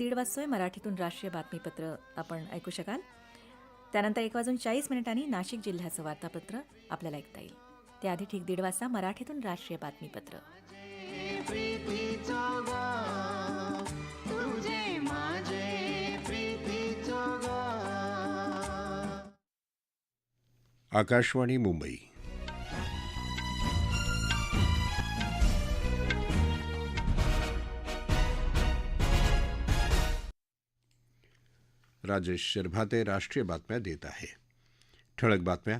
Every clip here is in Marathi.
दीड वाजतोय मराठीतून राष्ट्रीय बातमीपत्र आपण ऐकू शकाल. त्यानंतर एक वाजून चाळीस मिनिटांनी नाशिक जिल्ह्याचं वार्तापत्र आपल्याला ऐकता येईल. त्याआधी ठीक दीड वाजता मराठीतून राष्ट्रीय बातमीपत्र. आकाशवाणी मुंबई. राजेश शिरभाते राष्ट्रीय बातम्या देत आहे. ठळक बातम्या.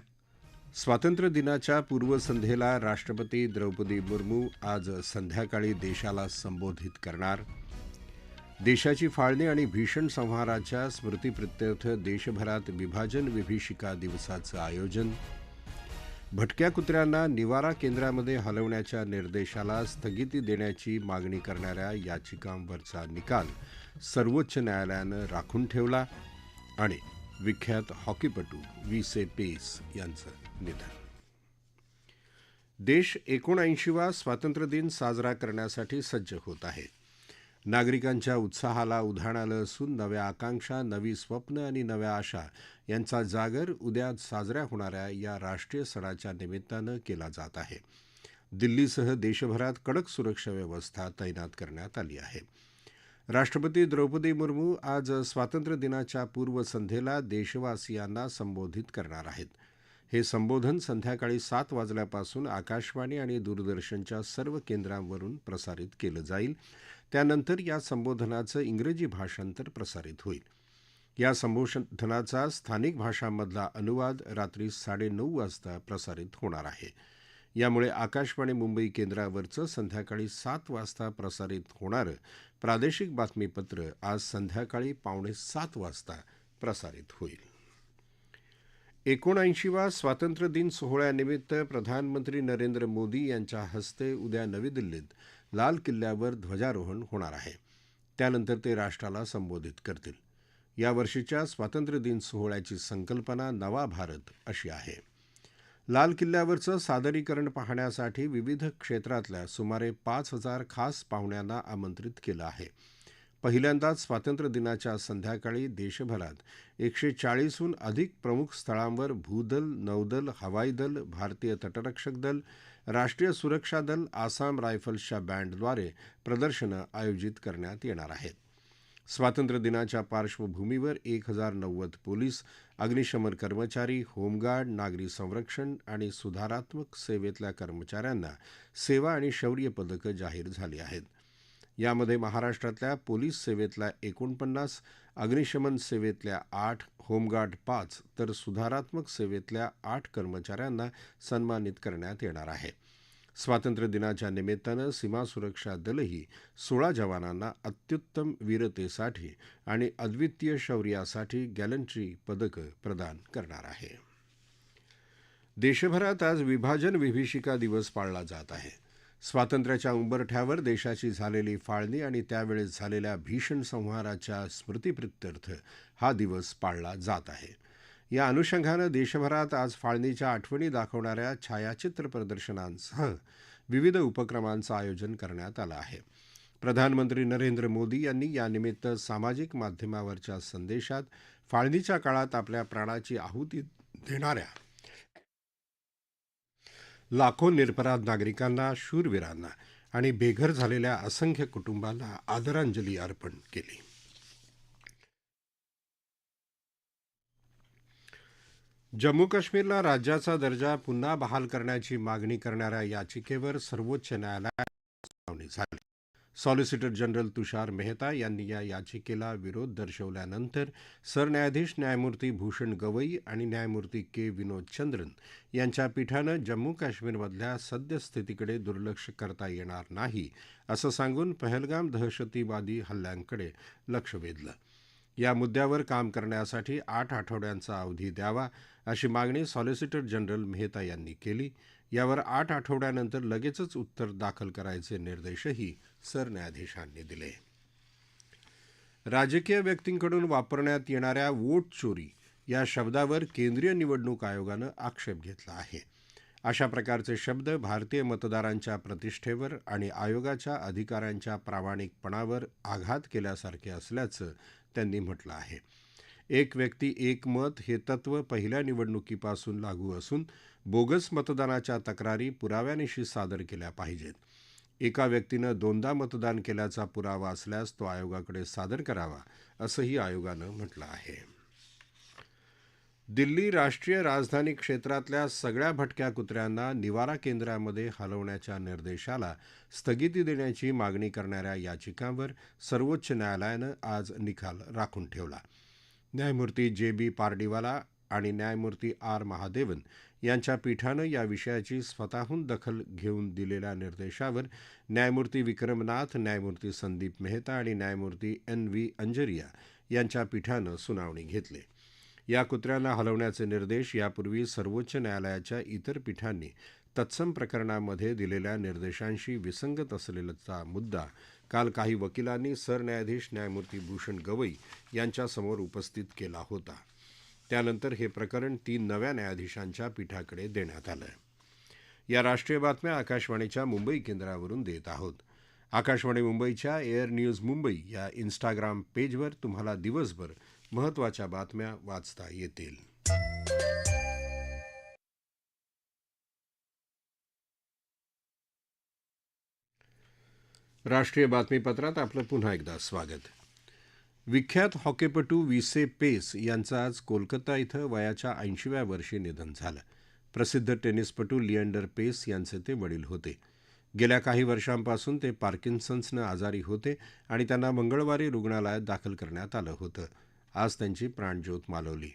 स्वातंत्र्य दिनाच्या पूर्वसंध्येला राष्ट्रपती द्रौपदी मुर्मू आज संध्याकाळी देशाला संबोधित करणार. देशाची फाळणी आणि भीषण संहाराच्या स्मृतीप्रित्यर्थ देशभरात विभाजन विभीषिका दिवसाचं आयोजन. भटक्या कुत्र्यांना निवारा केंद्रामध्ये हलवण्याच्या निर्देशाला स्थगिती देण्याची मागणी करणाऱ्या याचिकांवरचा निकाल सर्वोच्च न्यायालयानं राखून ठेवला आणि विख्यात हॉकीपटू वी से पेस यांचं निधन. देश एकोणऐंशीवा स्वातंत्र्यदिन साजरा करण्यासाठी सज्ज होत आहे. नागरिकांच्या उत्साहाला उधाण आलं असून नव्या आकांक्षा नवी स्वप्न आणि नव्या आशा यांचा जागर उद्या साजऱ्या होणाऱ्या या राष्ट्रीय सणाच्या निमित्तानं केला जात आहे. दिल्लीसह देशभरात कडक सुरक्षा व्यवस्था तैनात करण्यात आली आहे. राष्ट्रपती द्रौपदी मुर्मू आज स्वातंत्र्य दिनाच्या पूर्वसंध्येला देशवासियांना संबोधित करणार आहेत. हे संबोधन संध्याकाळी सात वाजल्यापासून आकाशवाणी आणि दूरदर्शनच्या सर्व केंद्रांवरून प्रसारित केलं जाईल. त्यानंतर या संबोधनाचं इंग्रजी भाषांतर प्रसारित होईल. या संबोधनाचा स्थानिक भाषांमधला अनुवाद रात्री साडेनऊ वाजता प्रसारित होणार आहे. यामुळे आकाशवाणी मुंबई केंद्रावरचं संध्याकाळी सात वाजता प्रसारित होणारं प्रादेशिक बातमीपत्र आज संध्याकाळी पावणे सात वाजता प्रसारित होईल. एकोणऐंशीवा स्वातंत्र्यदिन सोहळ्यानिमित्त प्रधानमंत्री नरेंद्र मोदी यांच्या हस्ते उद्या नवी दिल्लीत लाल किल्ल्यावर ध्वजारोहण होणार आहे. त्यानंतर ते राष्ट्राला संबोधित करतील. यावर्षीच्या स्वातंत्र्यदिन सोहळ्याची संकल्पना नवा भारत अशी आहे. लाल किल्ल्यावरचं सादरीकरण पाहण्यासाठी विविध क्षेत्रातल्या सुमारे पाच हजार खास पाहुण्यांना आमंत्रित केलं आहे. पहिल्यांदाच स्वातंत्र्यदिनाच्या संध्याकाळी देशभरात एकशे चाळीसहून अधिक प्रमुख स्थळांवर भूदल नौदल हवाई दल भारतीय तटरक्षक दल राष्ट्रीय सुरक्षा दल आसाम रायफल्सच्या बँडद्वारे प्रदर्शनं आयोजित करण्यात येणार आहेत. स्वातंत्र्यदिनाच्या पार्श्वभूमीवर एक हजार नव्वद पोलीस अग्निशमन कर्मचारी होमगार्ड नागरी संरक्षण आणि सुधारात्मक सेवेतल्या कर्मचाऱ्यांना सेवा आणि शौर्य पदकं जाहीर झाली आहेत. यामध्ये महाराष्ट्रातल्या पोलीस सेवेतल्या एकोणपन्नास अग्निशमन सेवेतल्या आठ होमगार्ड पाच तर सुधारात्मक सेवेतल्या आठ कर्मचाऱ्यांना सन्मानित करण्यात येणार आहे. स्वातंत्र्य दिनाच्या निमित्तानं सीमा सुरक्षा दलही सोळा जवानांना अत्युत्तम वीरतेसाठी आणि अद्वितीय शौर्यासाठी गॅलंट्री पदकं प्रदान करणार आहे. देशभरात आज विभाजन विभीषिका दिवस पाळला जात आहे. स्वातंत्र्याच्या उंबरठ्यावर देशाची झालेली फाळणी आणि त्यावेळेस झालेल्या भीषण संहाराच्या स्मृतीप्रित्यर्थ हा दिवस पाळला जात आहे. या अनुषंगानं देशभरात आज फाळणीच्या आठवणी दाखवणाऱ्या छायाचित्र प्रदर्शनांसह विविध उपक्रमांचं आयोजन करण्यात आलं आहे. प्रधानमंत्री नरेंद्र मोदी यांनी यानिमित्त सामाजिक माध्यमावरच्या संदेशात फाळणीच्या काळात आपल्या प्राणाची आहुती देणाऱ्या लाखो निरपराध नागरिकांना शूरवीरांना आणि बेघर झालेल्या असंख्य कुटुंबांना आदरांजली अर्पण केली. जम्मू काश्मीरला राज्याचा दर्जा पुन्हा बहाल करण्याची मागणी करणाऱ्या याचिकेवर सर्वोच्च न्यायालयात सॉलिसिटर जनरल तुषार मेहता यांनी या याचिकेला विरोध दर्शवल्यानंतर सरन्यायाधीश न्यायमूर्ती भूषण गवई आणि न्यायमूर्ती के विनोद चंद्रन यांच्या पीठानं जम्मू काश्मीरमधल्या सद्यस्थितीकडे दुर्लक्ष करता येणार नाही असं सांगून पहलगाम दहशतीवादी हल्ल्यांकडे लक्ष वेधलं. या मुद्द्यावर काम करण्यासाठी आठ आठवड्यांचा अवधी द्यावा अशी मागणी सॉलिसिटर जनरल मेहता यांनी केली. यावर आठ आठवड्यानंतर लगेचच उत्तर दाखल करायचे निर्देशही सरन्यायाधीशांनी दिले. राजकीय व्यक्तींकडून वापरण्यात येणाऱ्या वोट चोरी या शब्दावर केंद्रीय निवडणूक आयोगानं आक्षेप घेतला आहे. अशा प्रकारचे शब्द भारतीय मतदारांच्या प्रतिष्ठेवर आणि आयोगाच्या अधिकाऱ्यांच्या प्रामाणिकपणावर आघात केल्यासारखे असल्याचं त्यांनी म्हटलं आहे. एक व्यक्ती एक मत हे तत्व पहिल्या निवडणुकीपासून लागू असून बोगस मतदानाच्या तक्रारी पुराव्यानिशी सादर केल्या पाहिजेत. एका व्यक्तीनं दोनदा मतदान केल्याचा पुरावा असल्यास तो आयोगाकडे सादर करावा असंही आयोगानं म्हटलं आहे. दिल्ली राष्ट्रीय राजधानी क्षेत्रातल्या सगळ्या भटक्या कुत्र्यांना निवारा केंद्रामध्ये हलवण्याच्या निर्देशाला स्थगिती देण्याची मागणी करणाऱ्या याचिकांवर सर्वोच्च न्यायालयानं आज निकाल राखून ठेवला. न्यायमूर्ती जे बी पारडीवाला आणि न्यायमूर्ती आर महादेवन यांच्या पीठानं या विषयाची स्वतःहून दखल घेऊन दिलेल्या निर्देशावर न्यायमूर्ती विक्रमनाथ न्यायमूर्ती संदीप मेहता आणि न्यायमूर्ती एन व्ही अंजरिया यांच्या पीठानं सुनावणी घेतली. या कुत्र्यांना हलवण्याचे निर्देश यापूर्वी सर्वोच्च न्यायालयाच्या इतर पीठांनी तत्सम प्रकरणामध्ये दिलेल्या निर्देशांशी विसंगत असलेलाचा मुद्दा काल काही वकिलांनी सरन्यायाधीश न्यायमूर्ती भूषण गवई यांच्यासमोर उपस्थित केला होता. त्यानंतर हे प्रकरण तीन नव्या न्यायाधीशांच्या पीठाकडे देण्यात आलं या राष्ट्रीय बातम्या आकाशवाणीच्या मुंबई केंद्रावरून देत आहोत. आकाशवाणी मुंबईच्या एअर न्यूज मुंबई या इन्स्टाग्राम पेजवर तुम्हाला दिवसभर महत्त्वाच्या बातम्या वाचता येतील. राष्ट्रीय बातमीपत्रात आपलं पुन्हा एकदा स्वागत. विख्यात हॉकीपटू विसे पेस यांचं आज कोलकाता इथं वयाच्या ऐंशीव्या वर्षी निधन झालं. प्रसिद्ध टेनिसपटू लिएंडर पेस यांचे ते वडील होते. गेल्या काही वर्षांपासून ते पार्किन्सन्सनं आजारी होते आणि त्यांना मंगळवारी रुग्णालयात दाखल करण्यात आलं होतं. आज त्यांची प्राणज्योत मालवली.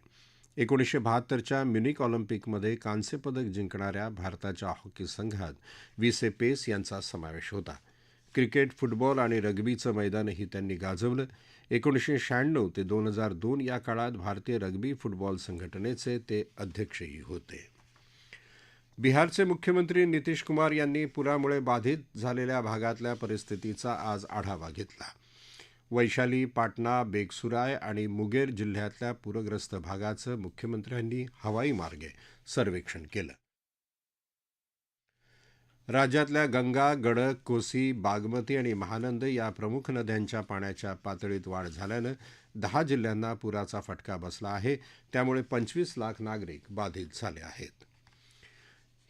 एकोणीसशे बहात्तरच्या म्युनिक ऑलिम्पिकमध्ये कांस्यपदक जिंकणाऱ्या भारताच्या हॉकी संघात विसे पेस यांचा समावेश होता. क्रिकेट फुटबॉल आणि रग्बीचं मैदानही त्यांनी गाजवलं. एकोणीसशे शहाण्णव ते दोन हजार दोन या काळात भारतीय रग्बी फुटबॉल संघटनेचे ते अध्यक्षही होते. बिहारचे मुख्यमंत्री नितीश कुमार यांनी पुरामुळे बाधित झालेल्या भागातल्या परिस्थितीचा आज आढावा घेतला. वैशाली पाटणा बेगसुराय आणि मुगेर जिल्ह्यातल्या पूरग्रस्त भागाचं मुख्यमंत्र्यांनी हवाई मार्गे सर्वेक्षण केलं. राज्यातल्या गंगा गडक कोसी बागमती आणि महानंद या प्रमुख नद्यांच्या पाण्याच्या पातळीत वाढ झाल्यानं दहा जिल्ह्यांना पुराचा फटका बसला आहे. त्यामुळे पंचवीस लाख नागरिक बाधित झाले आहेत.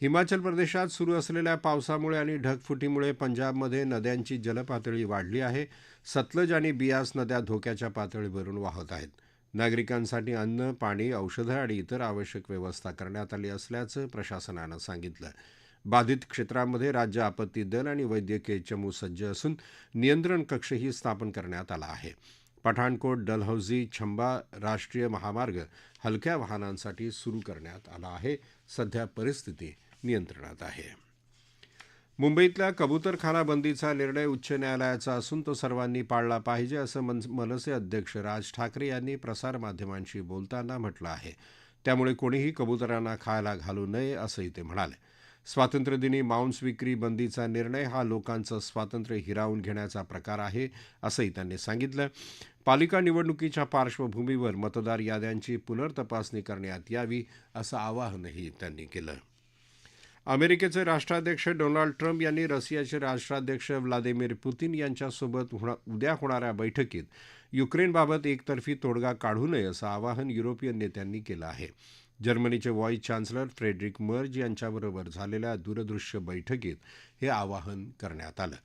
हिमाचल प्रदेशात सुरू असलेल्या पावसामुळे आणि ढगफुटीमुळे पंजाबमध्ये नद्यांची जलपातळी वाढली आहे. सतलज आणि बियास नद्या धोक्याच्या पातळीवरून वाहत आहेत. नागरिकांसाठी अन्न पाणी औषधं आणि इतर आवश्यक व्यवस्था करण्यात आली असल्याचं प्रशासनानं सांगितलं. बाधित क्षेत्रामध्ये राज्य आपत्ती दल आणि वैद्यकीय चमू सज्ज असून नियंत्रण कक्षही स्थापन करण्यात आला आहे. पठाणकोट डलहौजी छंबा राष्ट्रीय महामार्ग हलक्या वाहनांसाठी सुरू करण्यात आला आहे. सध्या परिस्थिती नियंत्रणात आहे. मुंबईतल्या कबूतरखाना बंदीचा निर्णय उच्च न्यायालयाचा असून तो सर्वांनी पाळला पाहिजे असं मन मनसे अध्यक्ष राज ठाकरे यांनी प्रसारमाध्यमांशी बोलताना म्हटलं आहे. त्यामुळे कोणीही कबुतरांना खायला घालू नये असंही ते म्हणाले. स्वातंत्र्यदिनी मांस विक्री बंदीचा निर्णय हा लोकांचं स्वातंत्र्य हिरावून घेण्याचा प्रकार आहे असंही त्यांनी सांगितलं. पालिका निवडणुकीच्या पार्श्वभूमीवर मतदार याद्यांची पुनर्तपासणी करण्यात यावी असं आवाहनही त्यांनी केलं. अमेरिकेचे राष्ट्राध्यक्ष डोनाल्ड ट्रम्प यांनी रशियाचे राष्ट्राध्यक्ष व्लादिमीर पुतीन यांच्यासोबत होणा उद्या होणाऱ्या बैठकीत युक्रेनबाबत एकतर्फी तोडगा काढू नये असं आवाहन युरोपियन नेत्यांनी केलं आहे. जर्मनीचे व्हाईस चान्सलर फ्रेडरिक मर्ज यांच्याबरोबर झालेल्या दूरदृश्य बैठकीत हे आवाहन करण्यात आलं.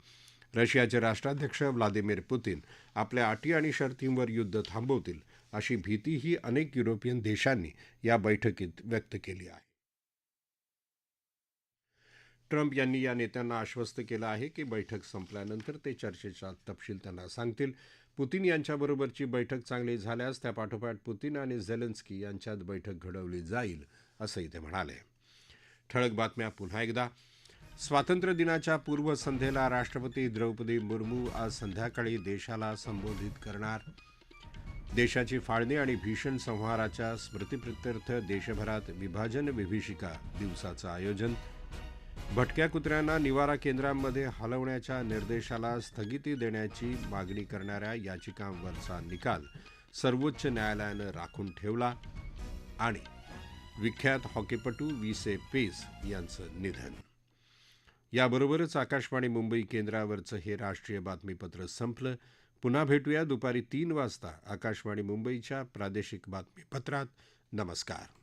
रशियाचे राष्ट्राध्यक्ष व्लादिमीर पुतीन आपल्या अटी आणि शर्तींवर युद्ध थांबवतील अशी भीतीही अनेक युरोपियन देशांनी या बैठकीत व्यक्त केली आहे. ट्रम्प यांनी या नेत्यांना आश्वस्त केलं आहे की बैठक संपल्यानंतर ते चर्चेचा तपशील त्यांना सांगतील. पुतीन यांच्याबरोबरची बैठक चांगली झाल्यास त्यापाठोपाठ पुतीन आणि झेलेन्स्की यांच्यात बैठक घडवली जाईल असंही ते म्हणाले. ठळक बातम्या पुन्हा एकदा. स्वातंत्र्य दिनाच्या पूर्वसंध्येला राष्ट्रपती द्रौपदी मुर्मू आज संध्याकाळी देशाला संबोधित करणार. देशाची फाळणी आणि भीषण संहाराच्या स्मृतिप्रित्यर्थ देशभरात विभाजन विभीषिका दिवसाचं आयोजन. भटक्या कुत्र्यांना निवारा केंद्रांमध्ये हलवण्याच्या निर्देशाला स्थगिती देण्याची मागणी करणाऱ्या याचिकांवरचा निकाल सर्वोच्च न्यायालयानं राखून ठेवला आणि विख्यात हॉकीपटू वी से पेस यांचं निधन. याबरोबरच आकाशवाणी मुंबई केंद्रावरचं हे राष्ट्रीय बातमीपत्र संपलं. पुन्हा भेटूया दुपारी तीन वाजता आकाशवाणी मुंबईच्या प्रादेशिक बातमीपत्रात. नमस्कार.